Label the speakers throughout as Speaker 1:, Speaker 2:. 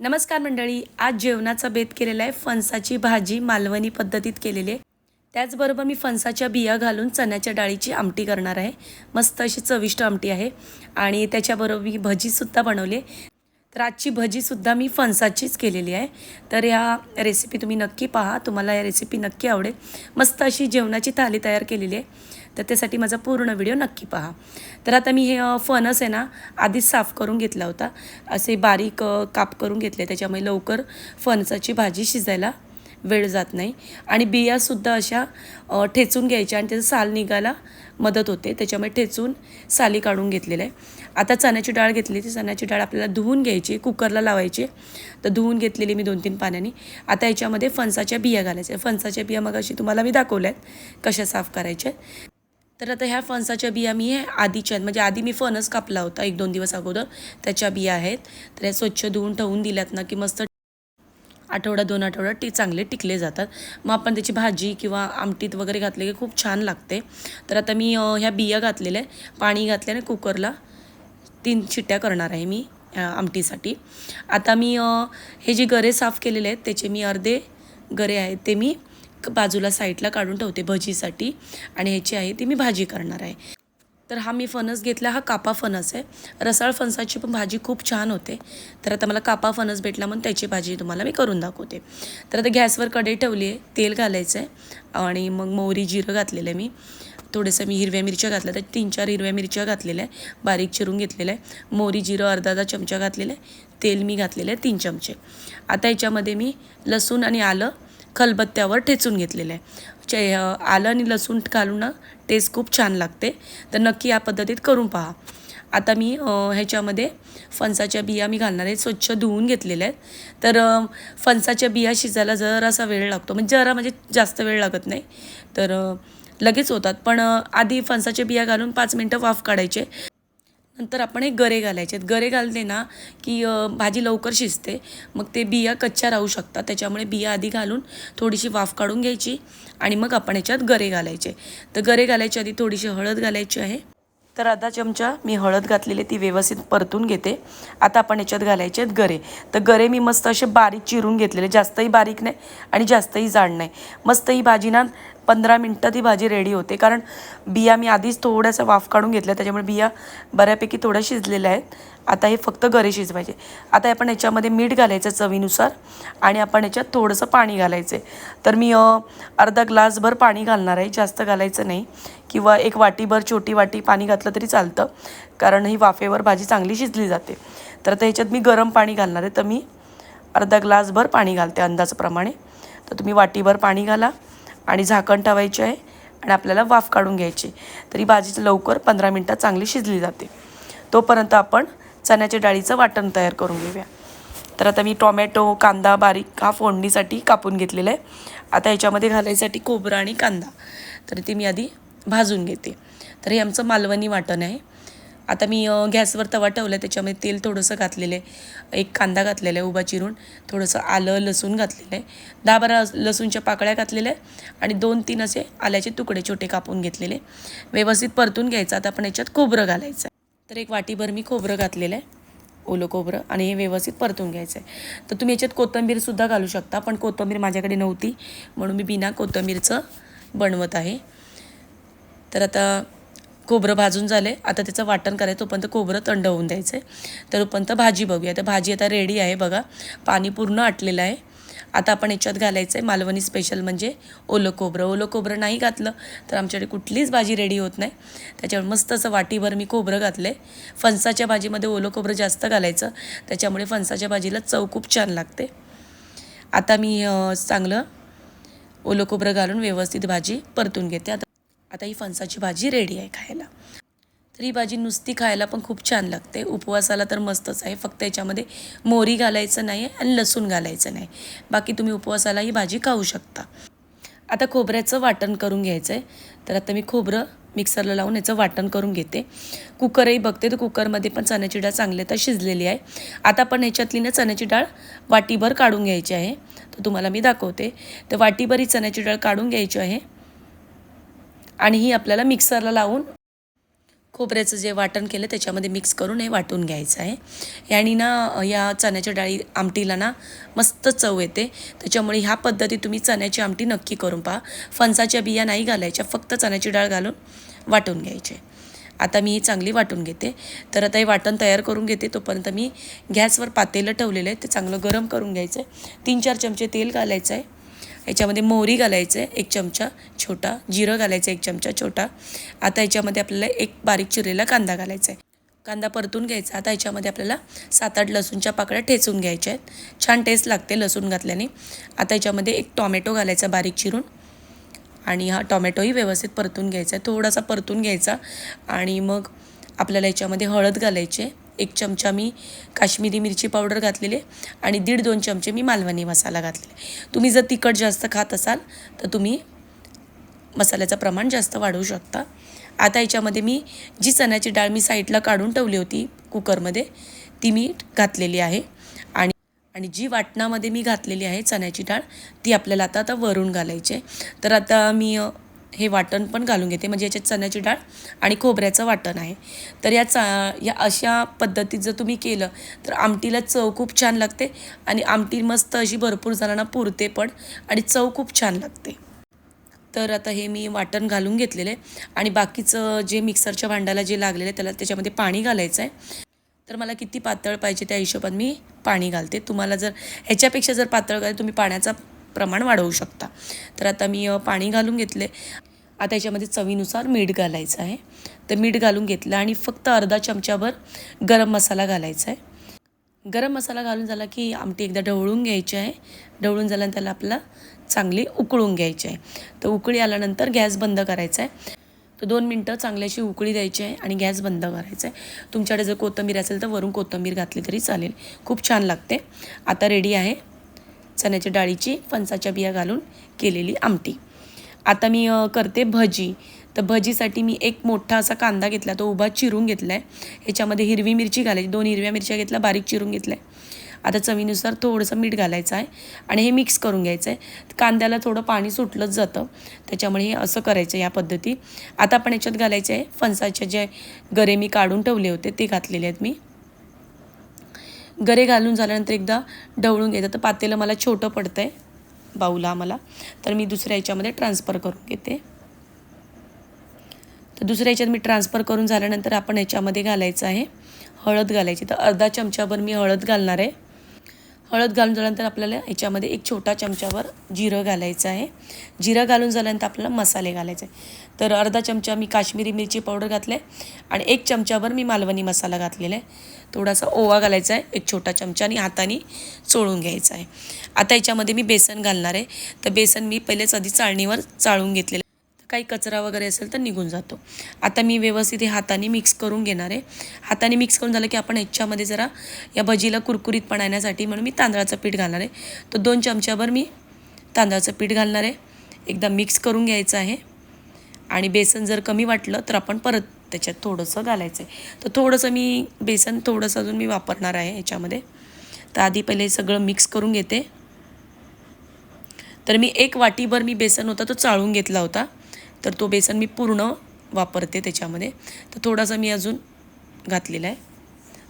Speaker 1: नमस्कार मंडळी आज जेवणाचा बेत केलेला आहे फणसाची भाजी मालवणी पद्धतीत केलेली आहे त्याचबरोबर मी फणसाच्या बिया घालून चण्याच्या डाळीची आमटी करणार आहे मस्त अशी चविष्ट आमटी आहे आणि त्याच्याबरोबर मी भजीसुद्धा बनवली आहे. तर आजची भजीसुद्धा मी फणसाचीच केलेली आहे. तर या रेसिपी तुम्ही नक्की पहा. तुम्हाला या रेसिपी नक्की आवडेल. मस्त अशी जेवणाची थाली तयार केलेली आहे. तर त्यासाठी माझा पूर्ण व्हिडिओ नक्की पहा. तर आता मी हे फणस आहे ना आधीच साफ करून घेतला होता. असे बारीक काप करून घेतले. त्याच्यामुळे लवकर फणसाची भाजी शिजायला वेळ जात नाही. आणि बियासुद्धा अशा ठेचून घ्यायच्या आणि त्याचं साल निघायला मदत होते. त्याच्यामुळे ठेचून साली काढून घेतलेलं आहे. आता चण्याची डाळ घेतली ती. चण्याची डाळ आपल्याला धुवून घ्यायची कुकरला लावायची. तर धुवून घेतलेली मी दोन तीन पाण्याने. आता याच्यामध्ये फणसाच्या बिया घालायच्या फणसाच्या बिया मग अशी तुम्हाला मी दाखवल्या आहेत कशा साफ करायच्या तर आता ह्या फणसाच्या बिया मी हे आधीच्या म्हणजे आधी मी फणस कापला होता एक दोन दिवस अगोदर. त्याच्या बिया आहेत. तर ह्या स्वच्छ धुवून ठेवून दिल्यात ना की मस्त आठवडा दोन आठवडा टी चांगले टिकले जातात. मग आपण त्याची भाजी किंवा आमटीत वगैरे घातले की खूप छान लागते. तर आता मी ह्या बिया घातलेल्या आहे पाणी घातल्याने कुकरला तीन शिट्ट्या करणार आहे मी आमटीसाठी. आता मी हे जे गरे साफ केलेले आहेत त्याचे मी अर्धे गरे आहेत ते मी क- बाजूला साईडला काढून ठेवते भजीसाठी. आणि ह्याची आहे ती मी भाजी करणार आहे. तर हा मी फणस घेतला हा कापा फणस आहे. रसाळ फणसाची पण भाजी खूप छान होते. तर आता मला कापा फणस भेटला म्हणून त्याची भाजी तुम्हाला मी करून दाखवते. तर आता गॅसवर कढई ठेवली आहे तेल घालायचं आहे आणि मग मोहरी जिरं घातलेलं आहे मी. थोडंसं मी हिरव्या मिरच्या घातल्या तर तीन चार हिरव्या मिरच्या घातलेल्या आहे. बारीक चिरून घेतलेलं आहे. मोहरी जिरं अर्धा अर्धा चमचा घातलेलं आहे. तेल मी घातलेलं आहे तीन चमचे. आता याच्यामध्ये मी लसूण आणि आलं खलबत्त्यावर ठेचून घेतलेलं आहे. चे आलं आणि लसूण घालून ना टेस्ट खूप छान लागते. तर नक्की या पद्धतीत करून पहा. आता मी ह्याच्यामध्ये फणसाच्या बिया मी घालणार आहे स्वच्छ धुवून घेतलेल्या आहेत. तर फणसाच्या बिया शिजायला जरासा वेळ लागतो. म्हणजे जरा म्हणजे जास्त वेळ लागत नाही. तर लगेच होतात. पण आधी फणसाच्या बिया घालून पाच मिनटं वाफ काढायचे. नंतर आपण हे गरे घालायचे आहेत. गरे घालते ना की भाजी लवकर शिजते. मग ते बिया कच्च्या राहू शकतात. त्याच्यामुळे बिया आधी घालून थोडीशी वाफ काढून घ्यायची आणि मग आपण याच्यात गरे घालायचे. तर गरे घालायच्या आधी थोडीशी हळद घालायची आहे. तर अर्धा चमचा मी हळद घातलेली ती व्यवस्थित परतून घेते. आता आपण याच्यात घालायचे आहेत गरे. तर गरे मी मस्त असे बारीक चिरून घेतलेले. जास्तही बारीक नाही आणि जास्तही जाड नाही. मस्त ही भाजी ना पंधरा मिनटात ही भाजी रेडी होते. कारण बिया मी आधीच थोड्यासा वाफ काढून घेतल्या त्याच्यामुळे बिया बऱ्यापैकी थोड्या शिजलेल्या आहेत. आता हे फक्त गरे शिजवायचे. आता आपण याच्यामध्ये मीठ घालायचं चवीनुसार आणि आपण याच्यात थोडंसं पाणी घालायचं आहे तर मी अर्धा ग्लासभर पाणी घालणार आहे जास्त घालायचं नाही. किंवा एक वाटीभर छोटी वाटी पाणी घातलं तरी चालतं. कारण ही वाफेवर भाजी चांगली शिजली जाते. तर आता ह्याच्यात मी गरम पाणी घालणार आहे. तर मी अर्धा ग्लासभर पाणी घालते अंदाजप्रमाणे. तर तुम्ही वाटीभर पाणी घाला. आणि झाकण ठेवायचे आहे आणि आपल्याला वाफ काढून घ्यायची तरी भाजी लवकर पंधरा मिनटात चांगली शिजली जाते. तोपर्यंत आपण चण्याच्या डाळीचं वाटण तयार करून घेऊया. तर आता मी टोमॅटो कांदा बारीक हा फोडणीसाठी कापून घेतलेला आहे. आता याच्यामध्ये घालायसाठी खोबरं आणि कांदा. तर ते मी आधी भाजून घेते. तर हे आमचं मालवणी वाटण आहे. आता मी गॅसवर तवा ठेवला आहे त्याच्यामध्ये तेल थोडंसं घातलेलं आहे एक कांदा घातलेला आहे उभा चिरून. थोडंसं आलं लसूण घातलेलं आहे दहा बारा लसूणच्या पाकळ्या घातलेल्या आहे आणि दोन तीन असे आल्याचे तुकडे छोटे कापून घेतलेले व्यवस्थित परतून घ्यायचं. आता आपण याच्यात खोबरं घालायचं आहे तर एक वाटीभर मी खोबरं घातलेलं आहे. ओलं खोबरं आणि हे व्यवस्थित परतून घ्यायचं आहे तर तुम्ही याच्यात कोथिंबीरसुद्धा घालू शकता पण कोथिंबीर माझ्याकडे नव्हती. म्हणून मी बिना कोथिंबीरचं बनवत आहे. तर आता खोबरं भाजून झाले. आता त्याचं वाटण करायचं तोपर्यंत खोबरं थंड होऊन द्यायचं. आहे तर तोपर्यंत भाजी बघूया. तर भाजी आता रेडी आहे बघा. पाणी पूर्ण आटलेलं आहे. आता आपण याच्यात घालायचं आहे मालवणी स्पेशल म्हणजे ओलं खोबरं ओलं खोबरं नाही घातलं तर आमच्याकडे कुठलीच भाजी रेडी होत नाही. त्याच्यामुळे मस्त असं वाटीभर मी खोबरं घातलं. आहे फणसाच्या भाजीमध्ये ओलं खोबरं जास्त घालायचं. त्याच्यामुळे फणसाच्या भाजीला चव खूप छान लागते. आता मी चांगलं ओलं खोबरं घालून व्यवस्थित भाजी परतून घेते. आता आता ही फणसाची भाजी रेडी आहे खायला. तर ही भाजी नुसती खायला पण खूप छान लागते. उपवासाला तर मस्तच आहे. फक्त याच्यामध्ये मोहरी घालायचं नाही आहे आणि लसूण घालायचं नाही. बाकी तुम्ही उपवासाला ही भाजी खाऊ शकता. आता खोबऱ्याचं वाटण करून घ्यायचं आहे तर आता मी खोबरं मिक्सरला लावून याचं वाटण करून घेते. कुकरही बघते. तर कुकरमध्ये पण चण्याची डाळ चांगली तर शिजलेली आहे. आता पण ह्याच्यातली ना चण्याची डाळ वाटीभर काढून घ्यायची आहे. तर तुम्हाला मी दाखवते. तर वाटीभर ही चण्याची डाळ काढून घ्यायची आहे. आणि ही आपल्याला मिक्सरला लावून खोबऱ्याचं जे वाटण केलं त्याच्यामध्ये मिक्स करून हे वाटून घ्यायचं आहे. याने ना या चण्याच्या डाळी आमटीला ना मस्त चव येते. त्याच्यामुळे ह्या पद्धतीत तुम्ही चण्याची आमटी नक्की करून पहा. फणसाच्या बिया नाही घालायच्या फक्त चण्याची डाळ घालून वाटून घ्यायचे. आता मी ही चांगली वाटून घेते. तर आता हे वाटण तयार करून घेते. तोपर्यंत मी गॅसवर पातेलं ठेवलेलं आहे. ते चांगलं गरम करून घ्यायचं आहे. तीन चार चमचे तेल घालायचं आहे. याच्यामध्ये मोहरी घालायचं आहे एक चमचा छोटा जिरं घालायचं एक चमचा छोटा. आता याच्यामध्ये आपल्याला एक बारीक चिरलेला कांदा घालायचा आहे. कांदा परतून घ्यायचा. आता याच्यामध्ये आपल्याला सात आठ लसूणच्या पाकळ्या ठेचून घ्यायच्या आहेत. छान टेस्ट लागते लसूण घातल्याने. आता याच्यामध्ये एक टॉमॅटो घालायचा बारीक चिरून. आणि हा टॉमॅटोही व्यवस्थित परतून घ्यायचा आहे. थोडासा परतून घ्यायचा. आणि मग आपल्याला याच्यामध्ये हळद घालायची आहे. एक चमचा मी काश्मीरी मिरची पावडर घातलेली आहे आणि दीड दोन चमचे मी मालवणी मसाला घातलेला आहे. तुम्ही जर तिखट जास्त खात असाल तर तुम्ही मसाल्याचं प्रमाण जास्त वाढवू शकता. आता याच्यामध्ये मी जी चण्याची डाळ मी साईडला काढून ठेवली होती कुकरमध्ये ती मी घातलेली आहे. आणि आणि जी वाटणामध्ये मी घातलेली आहे चण्याची डाळ ती आपल्याला आता आता वरून घालायची आहे. तर आता मी हे वाटण पण घालून घेते. म्हणजे याच्यात चण्याची डाळ आणि खोबऱ्याचं वाटण आहे. तर या चा या अशा पद्धतीत जर तुम्ही केलं तर आमटीला चव खूप छान लागते आणि आमटी मस्त अशी भरपूर जणांना पुरते पण आणि चव खूप छान लागते. तर आता हे मी वाटण घालून घेतलेलं आहे आणि बाकीचं जे मिक्सरच्या भांड्याला जे लागलेलं आहे त्याला त्याच्यामध्ये पाणी घालायचं आहे. तर मला किती पातळ पाहिजे त्या हिशोबात मी पाणी घालते. तुम्हाला जर ह्याच्यापेक्षा जर पातळ घाल तुम्ही पाण्याचा प्रमाण वाढवू शकता. तर आता मी पाणी घालून घेतले. आता याच्यामध्ये चवीनुसार मीठ घालायचं आहे. तर मीठ घालून घेतलं आणि फक्त अर्धा चमच्याभर गरम मसाला घालायचा आहे. गरम मसाला घालून झाला की आमटी एकदा ढवळून घ्यायची आहे. ढवळून झाल्यानंतर त्याला आपला चांगली उकळून घ्यायची आहे. तर उकळी आल्यानंतर गॅस बंद करायचा आहे. तर दोन मिनटं चांगल्याशी उकळी द्यायची आहे आणि गॅस बंद करायचा आहे. तुमच्याकडे जर कोथिंबीर असेल तर वरून कोथिंबीर घातली तरी चालेल. खूप छान लागते. आता रेडी आहे. चण्याच्या डाळीची फणसाच्या बिया घालून केलेली आमटी. आता मी करते भजी. तर भजीसाठी मी एक मोठा असा कांदा घेतला तो उभा चिरून घेतला आहे ह्याच्यामध्ये हिरवी मिरची घालायची दोन हिरव्या मिरच्या घेतल्या बारीक चिरून घेतल्या. आता चवीनुसार थोडंसं मीठ घालायचं आहे आणि हे मिक्स करून घ्यायचं आहे कांद्याला थोडं पाणी सुटलंच जातं त्याच्यामुळे हे असं करायचं या पद्धती. आता आपण याच्यात घालायचं आहे फणसाचे जे गरे मी काढून ठेवले होते ते घातलेले आहेत मी. गरे घालून झाल्यानंतर एकदा ढवळून घ्यायचं तर पातेलं मला छोटं पडतं आहे बाऊला आम्हाला तर मी दुसऱ्या याच्यामध्ये ट्रान्सफर करून घेते. तर दुसऱ्या याच्यात मी ट्रान्सफर करून झाल्यानंतर आपण याच्यामध्ये घालायचं आहे. हळद घालायची. तर अर्धा चमचाभर मी हळद घालणार आहे. हळद घालून झाल्यानंतर आपल्याला याच्यामध्ये एक छोटा चमच्यावर जिरं घालायचं आहे. जिरं घालून झाल्यानंतर आपल्याला मसाले घालायचे आहे तर अर्धा चमचा मी काश्मीरी मिरची पावडर घातले आणि एक चमच्यावर मी मालवणी मसाला घातलेला आहे. थोडासा ओवा घालायचा आहे एक छोटा चमचा आणि हाताने चोळून घ्यायचा आहे. आता याच्यामध्ये मी बेसन घालणार आहे. तर बेसन मी पहिलेच आधी चाळणीवर चाळून घेतलेलं आहे काही कचरा वगैरे असेल तर निघून जातो. आता मी व्यवस्थित हे हाताने मिक्स करून घेणार आहे. हाताने मिक्स करून झालं की आपण ह्याच्यामध्ये जरा या भजीला कुरकुरीतपणा येण्यासाठी म्हणून मी तांदळाचं पीठ घालणार आहे. तर दोन चमच्याभर मी तांदळाचं पीठ घालणार आहे. एकदा मिक्स करून घ्यायचं आहे. आणि बेसन जर कमी वाटलं तर आपण परत त्याच्यात थोडंसं घालायचं आहे. तर थोडंसं मी बेसन थोडंसं अजून मी वापरणार आहे ह्याच्यामध्ये. तर आधी पहिले सगळं मिक्स करून घेते. तर मी एक वाटीभर मी बेसन होता तो चाळून घेतला होता. तर तो बेसन मी पूर्ण वापरते त्याच्यामध्ये. तर थोडासा मी अजून घातलेला आहे.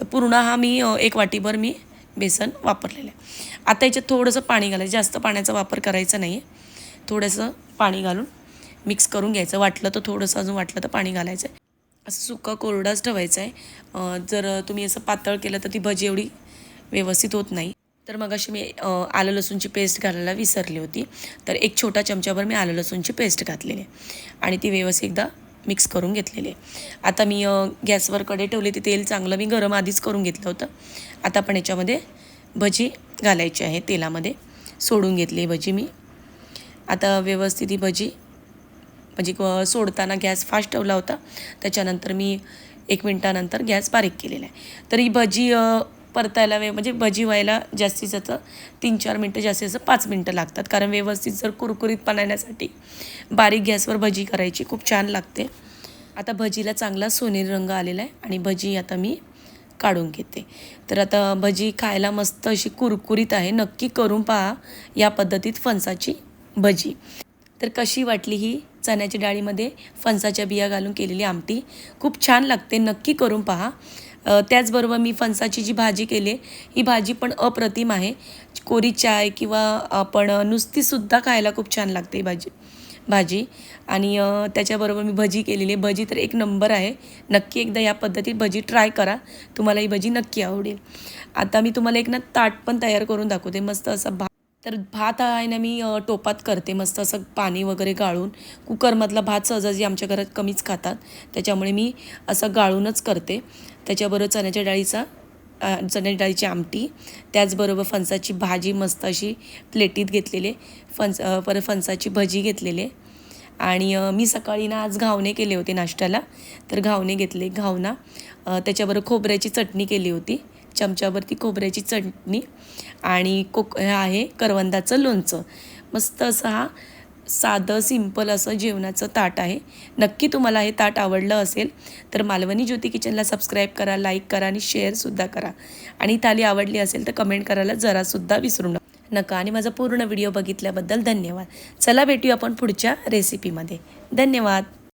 Speaker 1: तर पूर्ण हा मी एक वाटीभर मी बेसन वापरलेलं आहे. आता याच्यात थोडंसं पाणी घालायचं. जास्त पाण्याचा वापर करायचा नाही आहे. थोडंसं पाणी घालून मिक्स करून घ्यायचं. वाटलं तर थोडंसं अजून वाटलं तर पाणी घालायचं आहे. असं सुका कोरडाच ठेवायचं आहे. जर तुम्ही असं पातळ केलं तर ती भजी एवढी व्यवस्थित होत नाही. तर मग अशी मी आलं लसूणची पेस्ट घालायला विसरली होती. तर एक छोटा चमच्याभर मी आलं लसूणची पेस्ट घातलेली आहे. आणि ती व्यवस्थित एकदा मिक्स करून घेतलेली आहे. आता मी गॅसवर कडे ठेवले ते तेल चांगलं मी गरम आधीच करून घेतलं होतं. आता आपण याच्यामध्ये भजी घालायची आहे तेलामध्ये. सोडून घेतली भजी मी. आता व्यवस्थित ही भजी म्हणजे क- सोडताना गॅस फास्ट ठेवला होता. त्याच्यानंतर मी एक मिनटानंतर गॅस बारीक केलेला आहे. तर ही भजी परतायला वे म्हणजे भजी व्हायला जास्तीत जास्त तीन चार मिनटं जास्तीत जास्त पाच मिनटं लागतात. कारण व्यवस्थित जर कुरकुरीत बनवण्यासाठी बारीक गॅसवर भजी करायची खूप छान लागते. आता भजीला चांगला सोनेरी रंग आलेला आहे आणि भजी आता मी काढून घेते. तर आता भजी खायला मस्त अशी कुरकुरीत आहे. नक्की करून पहा या पद्धतीत फणसाची भजी. तर कशी वाटली ही चण्याच्या डाळीमध्ये फणसाच्या बिया घालून केलेली आमटी? खूप छान लागते. नक्की करून पहा. त्याचबरोबर मी फणसाची जी भाजी केली ही भाजी पण अप्रतिम आहे. कोरी चाय किंवा आपण नुसतीसुद्धा खायला खूप छान लागते ही भाजी भाजी. आणि त्याच्याबरोबर मी भजी केलेली आहे. भजी तर एक नंबर आहे. नक्की एकदा या पद्धतीत भजी ट्राय करा. तुम्हाला ही भजी नक्की आवडेल. आता मी तुम्हाला एक ना ताट पण तयार करून दाखवते. मस्त असं भात तर भात आहे ना मी टोपात करते मस्त असं पाणी वगैरे गाळून. कुकरमधला भात सहजाजी आमच्या घरात कमीच खातात. त्याच्यामुळे मी असं गाळूनच करते. त्याच्याबरोबर चण्याच्या डाळीचा चण्याच्या डाळीची आमटी त्याचबरोबर फणसाची भाजी मस्त अशी प्लेटीत घेतलेले फणस परत फणसाची भजी घेतलेले. आणि मी सकाळी ना आज घावणे केले होते नाश्त्याला. तर घावणे घेतले घावना त्याच्याबरोबर खोबऱ्याची चटणी केली होती. चमच्यावरती खोबऱ्याची चटणी आणि कोक हे आहे करवंदाचं लोणचं. मस्त असं हा साधं सिंपल असं जेवणाचं ताट आहे. नक्की तुम्हाला हे ताट आवडलं असेल तर मालवणी ज्योती किचनला सबस्क्राईब करा लाईक करा आणि शेअरसुद्धा करा. आणि थाली आवडली असेल तर कमेंट करायला जरासुद्धा विसरू नका नका. आणि माझा पूर्ण व्हिडिओ बघितल्याबद्दल धन्यवाद. चला भेटूया आपण पुढच्या रेसिपीमध्ये धन्यवाद.